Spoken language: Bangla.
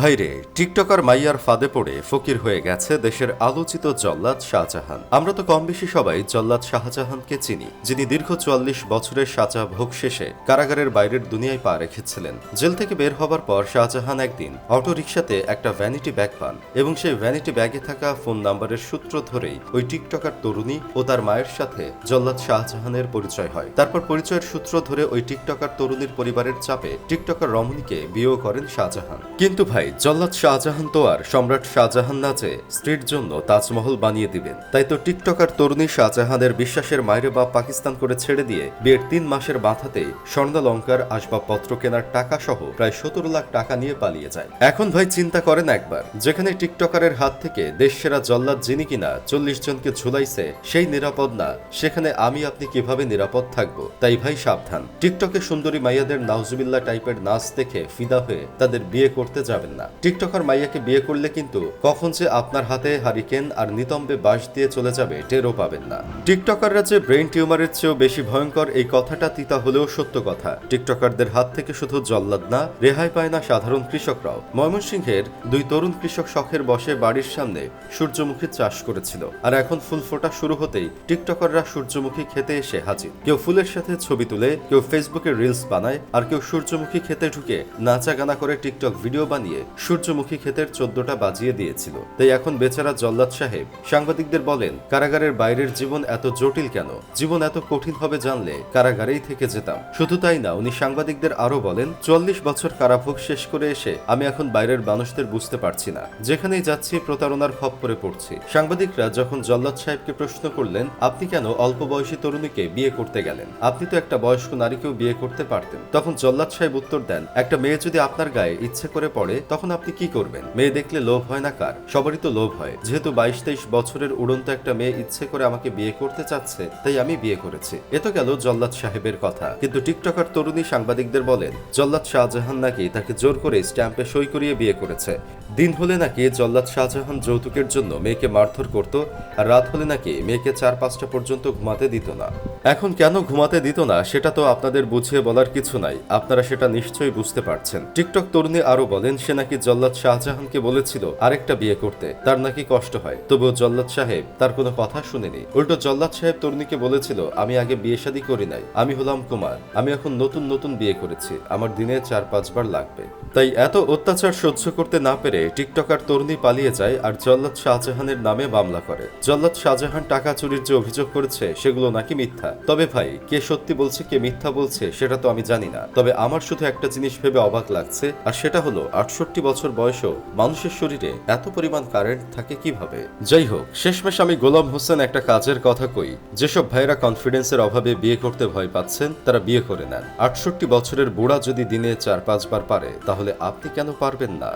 ভাইরে, টিকটকার মাইয়ার ফাঁদে পড়ে ফকির হয়ে গেছে দেশের আলোচিত জল্লাদ শাহজাহান। আমরা তো কম বেশি সবাই জল্লাদ শাহজাহানকে চিনি, যিনি দীর্ঘ চুয়াল্লিশ বছরের সাজা ভোগ শেষে কারাগারের বাইরের দুনিয়ায় পা রেখেছিলেন। জেল থেকে বের হবার পর শাহজাহান একদিন অটো রিক্সাতে একটা ভ্যানিটি ব্যাগ পান এবং সেই ভ্যানিটি ব্যাগে থাকা ফোন নাম্বারের সূত্র ধরেই ওই টিকটকার তরুণী ও তার মায়ের সাথে জল্লাদ শাহজাহানের পরিচয় হয়। তারপর পরিচয়ের সূত্র ধরে ওই টিকটকার তরুণীর পরিবারের চাপে টিকটকার রমণীকে বিয়েও করেন শাহজাহান। কিন্তু ভাই জল্লাদ শাহজাহান তো আর সম্রাট শাহজাহান না যে স্ত্রীর জন্য তাজমহল বানিয়ে দিবেন। তাই তো টিকটকার তরুণী শাহজাহানের বিশ্বাসের মায়ের বা পাকিস্তান করে ছেড়ে দিয়ে বিয়ের তিন মাসের মাথাতেই স্বর্ণালঙ্কার আসবাবপত্র কেনার টাকা সহ প্রায় সতেরো লাখ টাকা নিয়ে পালিয়ে যায়। এখন ভাই চিন্তা করেন একবার, যেখানে টিকটকারের হাত থেকে দেশ সেরা জল্লাদ যিনি কিনা চল্লিশ জনকে ঝুলাইছে, সেই নিরাপদ না, সেখানে আমি আপনি কীভাবে নিরাপদ থাকব? তাই ভাই সাবধান। টিকটকে সুন্দরী মাইয়াদের নাউজুবিল্লা টাইপের নাচ দেখে ফিদা হয়ে তাদের বিয়ে করতে যাবেন না। টিকটকার মাইয়াকে বিয়ে করলে কিন্তু কখন যে আপনার হাতে হারিকেন আর নিতম্বে বাঁশ দিয়ে চলে যাবে টেরও পাবেন না। টিকটকাররা যে ব্রেন টিউমারের চেয়েও বেশি ভয়ঙ্কর এই কথাটা তিতা হলেও সত্য কথা। টিকটকারদের হাত থেকে শুধু জল্লাদ না, রেহাই পায় না সাধারণ কৃষকরাও। ময়মনসিংহের দুই তরুণ কৃষক শখের বসে বাড়ির সামনে সূর্যমুখী চাষ করেছিল। আর এখন ফুল ফোটা শুরু হতেই টিকটকাররা সূর্যমুখী খেতে এসে হাজির। কেউ ফুলের সাথে ছবি তুলে, কেউ ফেসবুকে রিলস বানায়, আর কেউ সূর্যমুখী খেতে ঢুকে নাচা গানা করে টিকটক ভিডিও বানিয়ে সূর্যমুখী ক্ষেতের চোদ্দটা বাজিয়ে দিয়েছিল। তাই এখন বেচারা জল্লাদ সাহেব সাংবাদিকদের বলেন, কারাগারের বাইরের জীবন এত জটিল কেন? জীবন এত কঠিন হবে জানলে কারাগারেই থেকে যেতাম। শুধু তাই না, উনি সাংবাদিকদের আরও বলেন চুয়াল্লিশ বছর কারাভোগ শেষ করে এসে আমি এখন বাইরের মানুষদের বুঝতে পারছি না। যেখানেই যাচ্ছি প্রতারণার খপ্পরে পড়ছি। সাংবাদিকরা যখন জল্লাদ সাহেবকে প্রশ্ন করলেন, আপনি কেন অল্প বয়সী তরুণীকে বিয়ে করতে গেলেন? আপনি তো একটা বয়স্ক নারীকেও বিয়ে করতে পারতেন। তখন জল্লাদ সাহেব উত্তর দেন, একটা মেয়ে যদি আপনার গায়ে ইচ্ছে করে পড়ে তখন আপনি কি করবেন? মেয়ে দেখলে লোভ হয় না কার? সবারই তো লোভ হয়। যেহেতু বাইশ তেইশ বছরের উড়ন্ত একটা মেয়ে ইচ্ছে করে আমাকে বিয়ে করতে চাচ্ছে, তাই আমি বিয়ে করেছি। এ তো গেল জল্লাদ সাহেবের কথা। কিন্তু টিকটকার তরুণী সাংবাদিকদের বলেন, জল্লাদ শাহজাহান নাকি তাকে জোর করে স্ট্যাম্পে সই করিয়ে বিয়ে করেছে। দিন হলে নাকি জল্লাদ শাহজাহান যৌতুকের জন্য মেয়েকে মারধর করত, আর রাত হলে নাকি মেয়েকে চার পাঁচটা পর্যন্ত ঘুমাতে দিত না। এখন কেন ঘুমাতে দিত না, সেটা তো আপনাদের বুঝিয়ে বলার কিছু নাই। আপনারা সেটা নিশ্চয়ই বুঝতে পারছেন। টিকটক তরুণী আরও বলেন, সে নাকি জল্লাদ শাহজাহানকে বলেছিল আরেকটা বিয়ে করতে। তার নাকি কষ্ট হয়। তবুও জল্লাদ সাহেব তার কোনো কথা শুনেনি। উল্টো জল্লাদ সাহেব তরুণীকে বলেছিল, আমি আগে বিয়ে শাদী করি নাই। আমি হলাম কুমার। আমি এখন নতুন নতুন বিয়ে করেছি। আমার দিনে চার, পাঁচবার লাগবে। তাই এত অত্যাচার সহ্য করতে না পেরে টিকটকার তরুণী পালিয়ে যায় আর জল্লাদ শাহজাহানের নামে মামলা করে। জল্লাদ শাহজাহান টাকা চুরির যে অভিযোগ করেছে, সেগুলো নাকি মিথ্যা। তবে ভাই, কে সত্যি বলছে, কে মিথ্যা বলছে, সেটা তো আমি জানি না। তবে আমার শুধু একটা জিনিস ভেবে অবাক লাগছে, আর সেটা হলো, আটষট্টি বছর বয়সেও মানুষের শরীরে এত পরিমাণ কারেন্ট থাকে কীভাবে? যাই হোক, শেষমেশ আমি গোলাম হোসেন একটা কাজের কথা কই। যেসব ভাইরা কনফিডেন্সের অভাবে বিয়ে করতে ভয় পাচ্ছেন, তারা বিয়ে করে নেন। আটষট্টি বছরের বুড়া যদি দিনে চার পাঁচবার পারে, তাহলে আপনি কেন পারবেন না?